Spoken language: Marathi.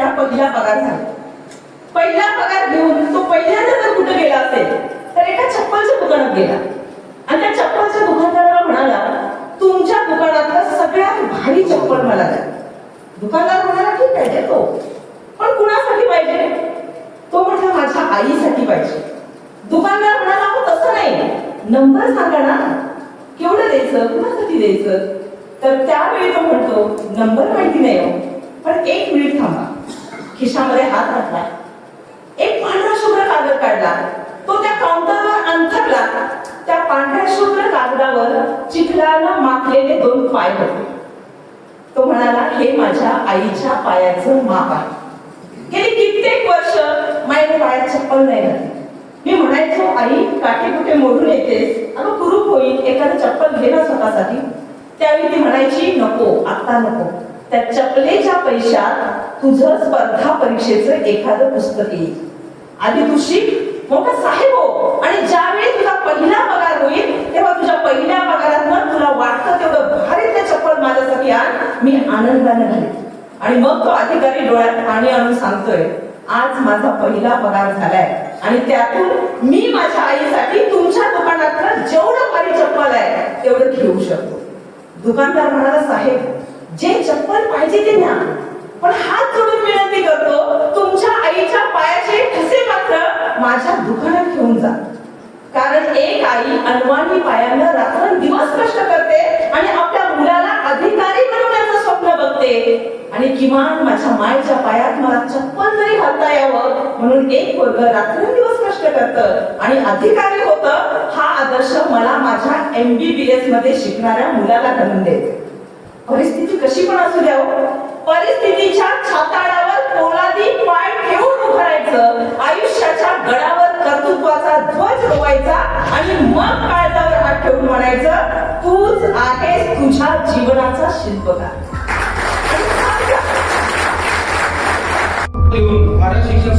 त्याचा पहिला पगार झाला. पहिला पगार घेऊन तो पहिल्यांदा जर कुठे गेला असेल तर एका चप्पलच्या दुकानात गेला. आणि त्या चप्पलच्या दुकानदाराला म्हणाला तुमच्या दुकानातलं सगळ्यात भारी चप्पल मला द्या. दुकानदार म्हणाला ठीक आहे देतो. पण कुणासाठी पाहिजे? तो म्हटला माझ्या आईसाठी पाहिजे. दुकानदार म्हणाला हो तसं नाही. नंबर सांगा ना. केवढं द्यायचं? कुणासाठी द्यायचं? तर त्यावेळी तो म्हणतो नंबर माहिती नाही हो पण खिशामध्ये हात घातला. एक पांढरा शुभ्र कागद काढला. तो त्या काउंटरवर अंथरला. त्या पांढऱ्या शुभ्र कागदावर चिखलानं माखलेले दोन पाय होते. तो म्हणाला हे माझ्या आईच्या पायाचं माप आहे. गेली कित्येक वर्ष माझ्या पायात चप्पल नाही घातली मी म्हणायचो आई काठी कुठे मोडून येतेस? अगं कुरूप होईल. एखादं चप्पल घे ना स्वतःसाठी. त्यावेळी ती म्हणायची नको आता नको. त्या चपलेच्या पैशात तुझं स्पर्धा परीक्षेचं एखादं पुस्तक येईल. आधी तू शिक. मोठा साहेब हो. आणि ज्यावेळी तुझा पहिला पगार होईल तेव्हा तुझ्या पहिल्या पगारात तुला वाटतं तेवढं भारी त्या चप्पल माझ्यासाठी आण. मी आनंदाने घालेन आणि मग तो अधिकारी डोळ्यात पाणी आणून सांगतोय आज माझा पहिला पगार झालाय. आणि त्यातून मी माझ्या आईसाठी तुमच्या दुकानातलं जेवढं भारी चप्पल आहे तेवढं घेऊ शकतो. दुकानदार म्हणाला साहेब जे चप्पल पाहिजे ते न्या पण हात जोडून विनंती करतो तुमच्या आईच्या पायाचे ठसे मात्र माझ्या दुकानात घेऊन जा. कारण एक आई अनवाणी पायांना रात्रंदिवस कष्ट करते आणि आपल्या मुलाला अधिकारी बनवण्याचं स्वप्न बघते. आणि किमान माझ्या मायेच्या पायात मला चप्पल जरी घालता यावं म्हणून एक वर्ग रात्रंदिवस कष्ट करतं आणि अधिकारी होतं हा आदर्श मला माझ्या एमबीबीएसमध्ये शिकणाऱ्या मुलाला घालून देते. परिस्थिती कशी पण असू द्या हो. परिस्थितीच्या छाताडावर पोलादी पाय ठेवून उभं राहायचं. आयुष्याच्या गडावर कर्तृत्वाचा ध्वज रोवायचा आणि मग काळजावर हात ठेवून म्हणायचं तूच आहेस तुझ्या जीवनाचा शिल्पकार. शिक्षण